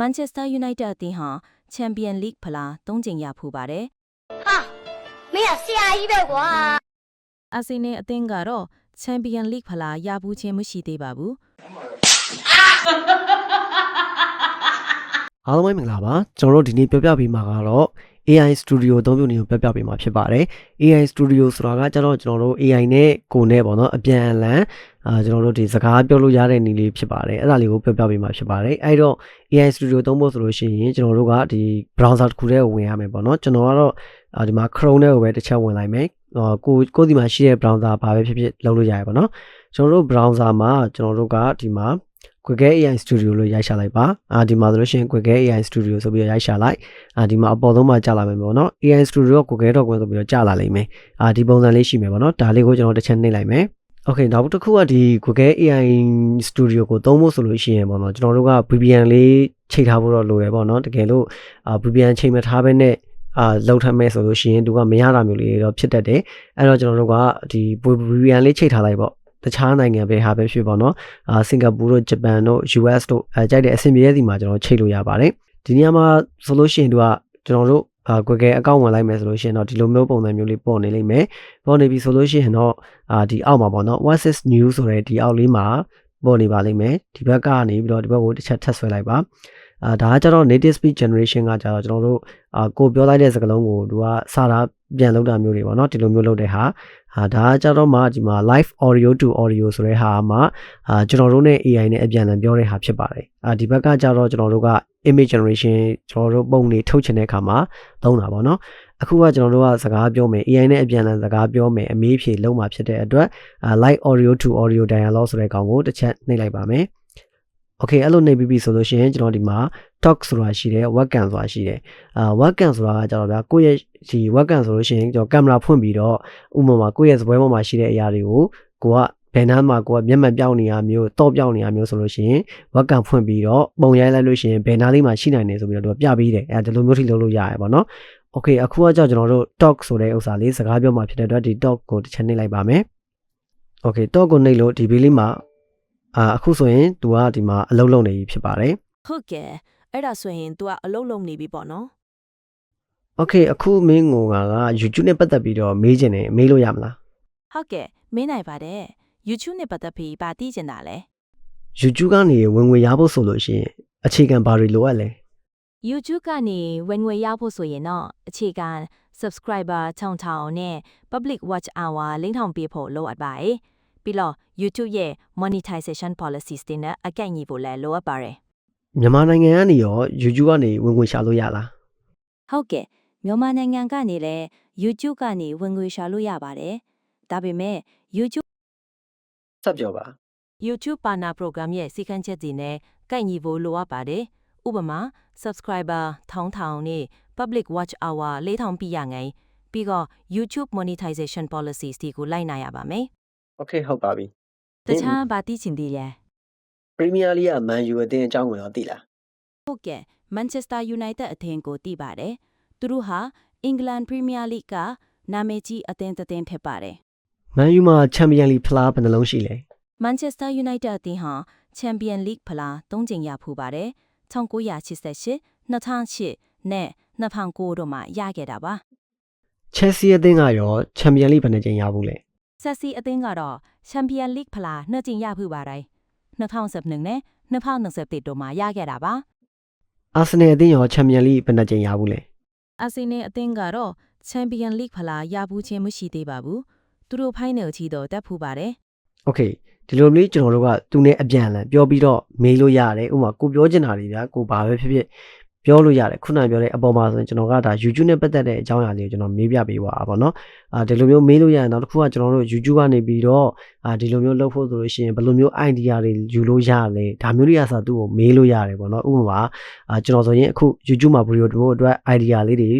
မန်ချက်စတာယူနိုက်တက်အသင်းဟာချန်ပီယံလိဂ်ဖလား၃ကြိမ်ရဖူးပါတယ်ဟာမင်းကဆရာကြီးပဲကွာ။အာဆင်နယ်အသင်းကတော့ချန်ပီယံလိဂ်ဖလားရဖူးခြင်းမရှိသေးပါဘူးအားလုံးပဲမင်္ဂလာပါကျွန်တော်တို့ဒီနေ့ပြောပြပေးမှာကတော့ AI Studio အသုံးပြုနည်းကိုပြောပြပေးမှာဖြစ်ပါတယ် AI Studio ဆိုတာကကျတော့ကျွန်တော်တို့ AI နဲ့ကိုယ်နဲ့ပေါ့နော်အပြန်အလှန်အာကျွန်တော်တို့ဒီစကားပြောလို့ရတဲ့နည်းလေးဖြစ်ပါတယ်အဲ့ဒါလေးကိုပြောပြပေးမှာဖြစ်ပါတယ်အဲ့တော့ AI Studio သုံးဖို့ဆိုလို့ရှိရင်ကျွန်တော်တို့ကဒီ browser တစ်ခုတည်းကိုဝင်ရမယ်ပေါ့နော်ကျွန်တော်ကတော့အာဒီမှာ Chrome နဲ့ကိုပဲတစ်ချက်ဝင်လိုက်မယ်ဟောကိုကိုဒီမှာရှိတဲ့ browser ဘာပဲဖြစ်ဖြစ်လုပ်လို့ရတယ်ပေါ့နော်ကျွန်တော်တို့ browser မှာကျွန်တော်တို့ကဒီမှာ Google AI Studio လို့ရိုက်ရှာလိုက်ပါအာဒီမှာဆိုလို့ရှိရင် Google AI Studio ဆိုပြီးတော့ရိုက်ရှာလိုက်အာဒီမှာအပေါ်ဆုံးမှာကြာလာမယ်ပေါ့နော် AI Studio က Google.com ဆိုပြီးတော့ကြာလာလိမ့်မယ်အာဒီပုံစံလေးရှိမယ်ပေါ့နော်ဒါလေးကိုကျွန်တော်တစ်ချက်နှိပ်လိုက်မယ် Okay နောက်တစ်ခုကဒီ Google AI Studio ကိုသုံးဖို့ဆိုလို့ရှိရင်ပေါ့နော်ကျွန်တော်တို့က VPN လေးချိန်ထားဖို့တော့လိုတယ်ပေါ့နော်တကယ်လို့အာ VPN ချိန်မထားဘဲနဲ့အာလောက်ထမ်းမဲ့ဆိုလို့ရှိရင်သူကမရတာမျိုးလေးတွေတော့ဖြစ်တတ်တယ်အဲ့တော့ကျွန်တော်တို့ကဒီ VPN လေးချိန်ထားလိုက်ပေါ့ တခြားနိုင်ငံပဲဟာပဲဖြစ်ပေါ့နော်အာစင်ကာပူတို့ဂျပန်တို့ US တို့အဲကြိုက်တဲ့အဆင်ပြေတဲ့စီမှာကျွန်တော်ချိန်လို့ရပါတယ်ဒီနေရာမှာဆိုလို့ရှိရင်သူကကျွန်တော်တို့အာ Google account ဝင်လိုက်မယ်ဆိုလို့ရှိရင်တော့ဒီလိုမျိုးပုံစံမျိုးလေးပေါ်နေလိမ့်မယ်ပေါ်နေပြီဆိုလို့ရှိရင်တော့အာဒီအောက်မှာပေါ့နော် what is new ဆိုတဲ့ဒီအောက်လေးမှာပေါ်နေပါလိမ့်မယ်ဒီဘက်ကနေပြီးတော့ဒီဘက်ကိုတစ်ချက်ထပ်ဆွဲလိုက်ပါအာဒါကကျတော့ native speech generation ကကျတော့ကျွန်တော်တို့အာကိုပြောလိုက်တဲ့စကားလုံးကိုသူကစာတာပြန်လုပ်တာမျိုးတွေပေါ့နော်ဒီလိုမျိုးလုပ်တဲ့ဟာ ဟာဒါကကျတော့မှဒီမှာ live audio to audio ဆိုတဲ့ဟာမှာအာကျွန်တော်တို့ ਨੇ AI နဲ့အပြန်အလှန်ပြောတဲ့ဟာဖြစ်ပါတယ်အာဒီဘက်ကကျတော့ကျွန်တော်တို့က image generation ကျွန်တော်တို့ပုံတွေထုတ်ချင်တဲ့အခါမှာသုံးတာပေါ့နော်အခုကကျွန်တော်တို့ကစကားပြောမယ် AI နဲ့အပြန်အလှန်စကားပြောမယ်အမေးဖြေလုံးမှာဖြစ်တဲ့အတွက်အာ live audio to audio dialogue ဆိုတဲ့ကောင်ကိုတစ်ချက်နှိပ်လိုက်ပါမယ် Okay အဲ့လိုနှိပ်ပြီးပြီဆိုလို့ရှိရင်ကျွန်တော်ဒီမှာ talk ဆိုတာရှိတယ် webcam ဆိုတာရှိတယ်အာ webcam ဆိုတာကကျတော့ဗျာကိုယ့်ရဲ့ဒီ webcam ဆိုလို့ရှိရင်ကျွန်တော်ကင်မရာဖွင့်ပြီးတော့ဥပမာကိုယ့်ရဲ့စပွဲပေါ်မှာရှိတဲ့အရာတွေကိုကိုကဘယ်နှမ်းမှာကိုကမျက်မှန်ပြောင်းနေရမျိုးတော့ပြောင်းနေရမျိုးဆိုလို့ရှိရင် webcam ဖွင့်ပြီးတော့ပုံရိုက်လိုက်လို့ရှိရင်ဘယ်နားလေးမှာရှိနိုင်တယ်ဆိုပြီးတော့သူကပြပေးတယ်အဲဒီလိုမျိုးထိလုပ်လို့ရတယ်ပေါ့နော် Okay အခုကကြောင့်ကျွန်တော်တို့ talk ဆိုတဲ့ဥစ္စာလေးစကားပြောမှာဖြစ်တဲ့အတွက်ဒီ talk ကိုတစ်ချက်နှိပ်လိုက်ပါမယ် Okay talk ကိုနှိပ်လို့ဒီဘေးလေးမှာ အာအခုဆိုရင် तू ကဒီမှာအလုံးလုံးနေပြီဖြစ်ပါတယ်။ဟုတ်ကဲ့အဲ့ဒါဆိုရင် तू ကအလုံးလုံးနေပြီပေါ့နော် Okay အခုမင်းငိုကက YouTube နဲ့ပတ်သက်ပြီးတော့မေးချင်တယ်မေးလို့ရမလား။ဟုတ်ကဲ့မင်းနိုင်ပါတယ်။ YouTube နဲ့ပတ်သက်ပြီးဗာသိချင်တာလဲ YouTube ကနေဝင်ငွေရဖို့ဆိုလို့ရှိရင်အခြေခံဘာတွေလိုအပ်လဲ။ YouTube ကနေဝင်ငွေရဖို့ဆိုရင်တော့အခြေခံ subscriber ထောင်ထောင်နဲ့ public watch hour လိမ့်ထောင်ပေးဖို့လိုအပ်ပါတယ်။ ပြီးတော့ YouTube ရဲ့ monetization policies တွေနဲ့အကန့်အညီဖို့လည်းလိုအပ်ပါတယ်မြန်မာနိုင်ငံကနေရော YouTube ကနေဝင်ငွေရှာလို့ရလား။ဟုတ်ကဲ့မြန်မာနိုင်ငံကနေလည်း YouTube ကနေဝင်ငွေရှာလို့ရပါတယ်။ဒါပေမဲ့ YouTube ဆက်ပြောပါ YouTube Partner Program ရဲ့စီကံချက်တွေနဲ့ကိုက်ညီဖို့လိုအပ်ပါတယ်။ဥပမာ subscriber ထောင်းထောင်နဲ့ public watch hour 4000ပြရငိုင်းပြီးတော့ YouTube monetization policies တွေကိုလိုက်နိုင်ရပါမယ် Okay ဟုတ်ပါပြီ။တခြားဗာတိချင်သေးလဲ Premier League က Man U အသင်းအကြောင်းကိုတော့သိလား။ဟုတ်ကဲ့ Manchester United အသင်းကိုသိပါတယ်။သူတို့ဟာ England Premier League ကနာမည်ကြီးအသင်းတစ်သင်းဖြစ်ပါတယ် Man U မှာ Champion League ဖလားဘယ်နှလုံးရှိလဲ။ Manchester United အသင်းဟာ Champion League ဖလား၃ကြိမ်ရဖူးပါတယ်။1988 2008နဲ့2009တို့မှာရခဲ့တာပါ Chelsea အသင်းကရော Champion League ဘယ်နှကြိမ်ရဘူးလဲ။ ဆက်စီအသင်းကတော့ Champion League ဖလားနှစ်ကြိမ်ရဖူးပါတယ်။2011နဲ့2021တို့မှာရခဲ့တာပါ Arsenal အသင်းရော Champion League ဘယ်နှကြိမ်ရဘူးလဲ။အာဆင်နယ်အသင်းကတော့ Champion League ဖလားရဖူးခြင်းမရှိသေးပါဘူး။သူတို့ဖိုင်နယ်ချီတော့တက်ဖူးပါတယ် Okay ဒီလိုမျိုးကျွန်တော်တို့ကသူနဲ့အပြန်အလှန်ပြောပြီးတော့မေးလို့ရတယ်ဥပမာကိုပြောချင်တာတွေဗျာကိုဘာပဲဖြစ်ဖြစ် ပြောလို့ရတယ်ခုနကပြောတဲ့အပေါ်မှာဆိုရင်ကျွန်တော်ကဒါ YouTube နဲ့ပတ်သက်တဲ့အကြောင်းအရာလေးကိုကျွန်တော်မေးပြပေးပါပါเนาะအာဒီလိုမျိုးမေးလို့ရရင်နောက်တစ်ခုကကျွန်တော်တို့ YouTube ကနေပြီးတော့အာဒီလိုမျိုးလုပ်ဖို့ဆိုလို့ရှိရင်ဘယ်လိုမျိုး idea တွေယူလို့ရလဲဒါမျိုးတွေကဆိုသူ့ကိုမေးလို့ရတယ်ပေါ့เนาะဥပမာအာကျွန်တော်ဆိုရင်အခု YouTube မှာ video တို့အတွက် idea လေးတွေ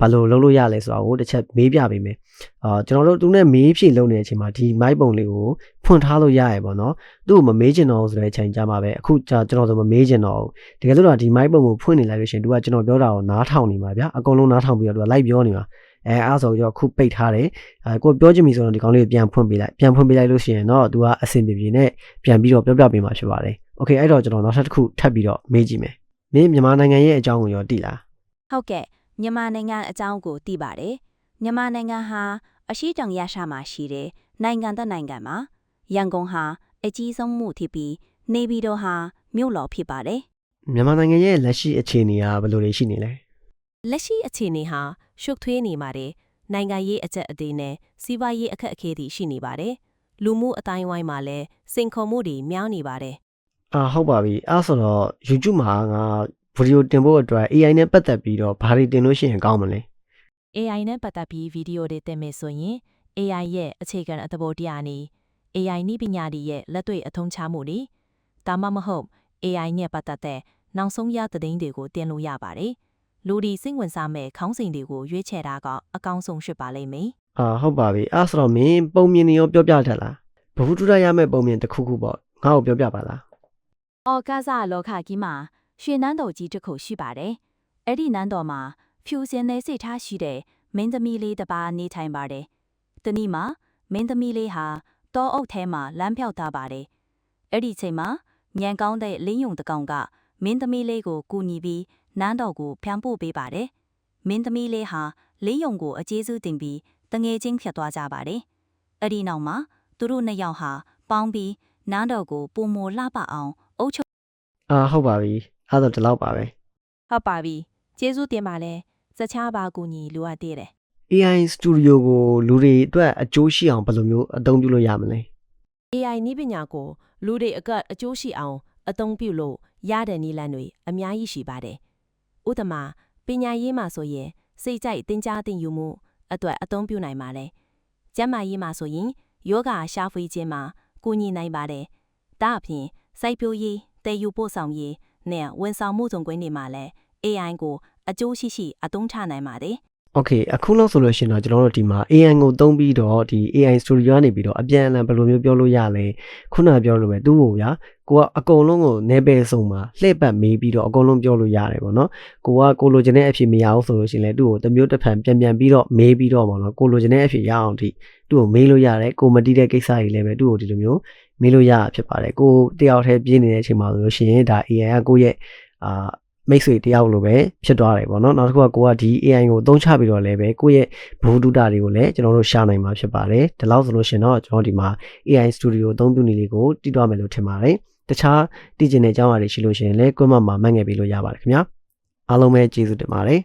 ဘာလို့လုပ်လို့ရလဲဆိုတာကိုတစ်ချက်မေးပြပေးမယ်အာကျွန်တော်တို့သူနဲ့မေးဖြေလုပ်နေတဲ့အချိန်မှာဒီ mic ပုံလေးကိုဖွင့်ထားလို့ရရပေါ့เนาะသူ့ကိုမမေးချင်တော့ဘူးဆိုတဲ့အချိန်ကြမှာပဲအခုကျွန်တော်ဆိုမမေးချင်တော့ဘူးတကယ်လို့တော့ဒီ mic ပုံကိုဖွင့်နေလိုက်လို့ရှိရင်သူကကျွန်တော်ပြောတာကိုနားထောင်နေမှာဗျာအကုန်လုံးနားထောင်ပြီးတော့သူက live ပြောနေမှာအဲအားဆိုတော့ခုပိတ်ထားတယ်အဲကိုပြောချင်ပြီဆိုတော့ဒီကောင်လေးကိုပြန်ဖွင့်ပေးလိုက်ပြန်ဖွင့်ပေးလိုက်လို့ရှိရင်တော့သူကအဆင်ပြေပြေနဲ့ပြန်ပြီးတော့ပြောပြပေးမှာဖြစ်ပါတယ်โอเคအဲ့တော့ကျွန်တော်နောက်ထပ်တစ်ခုထပ်ပြီးတော့မေးကြည့်မယ် မင်းမြန်မာနိုင်ငံရဲ့အကြောင်းကိုရောသိလား ဟုတ်ကဲ့ မြန်မာနိုင်ငံအကြောင်းကိုသိပါတယ်မြန်မာနိုင်ငံဟာအရှိတောင်ရရှာမှာရှိတဲ့နိုင်ငံတစ်နိုင်ငံမှာရန်ကုန်ဟာအကြီးဆုံးမှုဖြစ်ပြီးနေပြည်တော်ဟာမြို့တော်ဖြစ်ပါတယ်မြန်မာနိုင်ငံရဲ့လက်ရှိအခြေအနေကဘယ်လိုတွေရှိနေလဲလက်ရှိအခြေအနေဟာရှုပ်ထွေးနေပါတယ်။နိုင်ငံရေးအကြက်အသေးနဲ့စီးပွားရေးအခက်အခဲတွေရှိနေပါတယ်။လူမှုအတိုင်းဝိုင်းမှာလည်းစိန်ခေါ်မှုတွေများနေပါတယ်အာဟုတ်ပါပြီအဲ့ဆိုတော့ YouTube မှာငါ ဗီဒီယိုတင်ဖို့အတွက် AI နဲ့ပတ်သက်ပြီးတော့ဘာတွေတင်လို့ရှိရင်ကောင်းမလဲ။ AI နဲ့ပတ်သက်ပြီးဗီဒီယိုတွေတင်မယ်ဆိုရင် AI ရဲ့အခြေခံအသဘောတရားနေ AI နည်းပညာတွေရဲ့လက်တွေ့အသုံးချမှုတွေဒါမှမဟုတ် AI နဲ့ပတ်သက်တဲ့နောက်ဆုံးရသတင်းတွေကိုတင်လို့ရပါတယ်။လူဒီစိတ်ဝင်စားမဲ့ခေါင်းစဉ်တွေကိုရွေးချယ်တာကအကောင်းဆုံးဖြစ်ပါလိမ့်မယ်။အာဟုတ်ပါပြီအဲ့ဆိုတော့မင်းပုံမြင်နေရောပြောပြတတ်လားဘဝတုဒ္ဒရမဲ့ပုံမြင်တစ်ခုခုပေါ့ငါ့ကိုပြောပြပါလား။အော်ကားစားလောကကြီးမှာ ရွှေနန်းတော်ကြီးတစ်ခုရှိပါတယ်။အဲ့ဒီနန်းတော်မှာဖြူစင်တဲ့စိတ်ထားရှိတဲ့မင်းသမီးလေးတစ်ပါးနေထိုင်ပါတယ်။တနည်းမှာမင်းသမီးလေးဟာတောအုပ်ထဲမှာလမ်းဖြောက်ထားပါတယ်။အဲ့ဒီချိန်မှာညံကောင်းတဲ့လင်းယုံတကောင်ကမင်းသမီးလေးကိုကူညီပြီးနန်းတော်ကိုဖျံပို့ပေးပါတယ်။မင်းသမီးလေးဟာလင်းယုံကိုအကျေးဇူးတင်ပြီးတငယ်ချင်းဖြစ်သွားကြပါတယ်။အဲ့ဒီနောက်မှာသူတို့နှစ်ယောက်ဟာပေါင်းပြီးနန်းတော်ကိုပုံမလှပအောင်အုပ်ချုပ်အာဟုတ်ပါပြီ အဲ့တော့ဒီလောက်ပါပဲဟုတ်ပါပြီကျေးဇူးတင်ပါလဲစချားပါကူညီလိုအပ်သေးတယ် AI Studio ကိုလူတွေအတွက်အကျိုးရှိအောင်ဘယ်လိုမျိုးအသုံးပြုလို့ရမလဲ AI နည်းပညာကိုလူတွေအကအကျိုးရှိအောင်အသုံးပြုလို့ရတဲ့နည်းလမ်းတွေအများကြီးရှိပါတယ်ဥပမာပညာရေးမှာဆိုရင်စိတ်ကြိုက်တင် जा တင်ယူမှုအတွက်အသုံးပြုနိုင်ပါတယ်ကျန်းမာရေးမှာဆိုရင်ယောဂရှာဖွေခြင်းမှာကူညီနိုင်ပါတယ်ဒါအပြင်စိုက်ပျိုးရေးတည်ယူပို့ဆောင်ရေး နဲ့ဝန်ဆောင်မှုစုံကွင်းတွေမှာလည်း AI ကိုအကျိုးရှိရှိအသုံးချနိုင်ပါတယ်။ Okay အခုလောက်ဆိုလို့ရှိရင်တော့ကျွန်တော်တို့ဒီမှာ AI ကိုသုံးပြီးတော့ဒီ AI Studio ကနေပြီးတော့အပြန်အလှန်ဘယ်လိုမျိုးပြောလို့ရလဲခုနပြောလို့ပဲသူ့ကိုရာကိုကအကုန်လုံးကို네ပဲဆုံးမှာလှည့်ပတ်မေးပြီးတော့အကုန်လုံးပြောလို့ရတယ်ပေါ့နော်ကိုကကိုလိုချင်တဲ့အဖြစ်မရအောင်ဆိုလို့ရှိရင်လည်းသူ့ကိုတစ်မျိုးတစ်ဖန်ပြန်ပြန်ပြီးတော့မေးပြီးတော့ပေါ့နော်ကိုလိုချင်တဲ့အဖြစ်ရအောင်ဒီသူ့ကိုမေးလို့ရတယ်ကိုမတီးတဲ့ကိစ္စကြီးလည်းပဲသူ့ကိုဒီလိုမျိုး မေးလို့ရတာဖြစ်ပါတယ်ကိုတယောက်တည်းပြင်းနေတဲ့အချိန်မှာဆိုလို့ရှိရင်ဒါ AI ကကိုယ့်ရဲ့အာမိတ်ဆွေတယောက်လိုပဲဖြစ်သွားတယ်ပေါ့နော်နောက်တစ်ခုကကိုကဒီ AI ကိုအသုံးချပြီးတော့လည်းပဲကိုယ့်ရဲ့ဘ ഹു တုတာတွေကိုလည်းကျွန်တော်တို့ရှာနိုင်မှာဖြစ်ပါတယ်ဒီလောက်ဆိုလို့ရှိရင်တော့ကျွန်တော်ဒီမှာ AI Studio အသုံးပြုနည်းလေးကိုတည်သွားမယ်လို့ထင်ပါတယ်တခြားတည်ကျင်တဲ့အကြောင်းအရာတွေရှိလို့ရှိရင်လည်း comment မှာမှတ်ငယ်ပေးလို့ရပါတယ်ခင်ဗျာအားလုံးပဲကျေးဇူးတင်ပါတယ်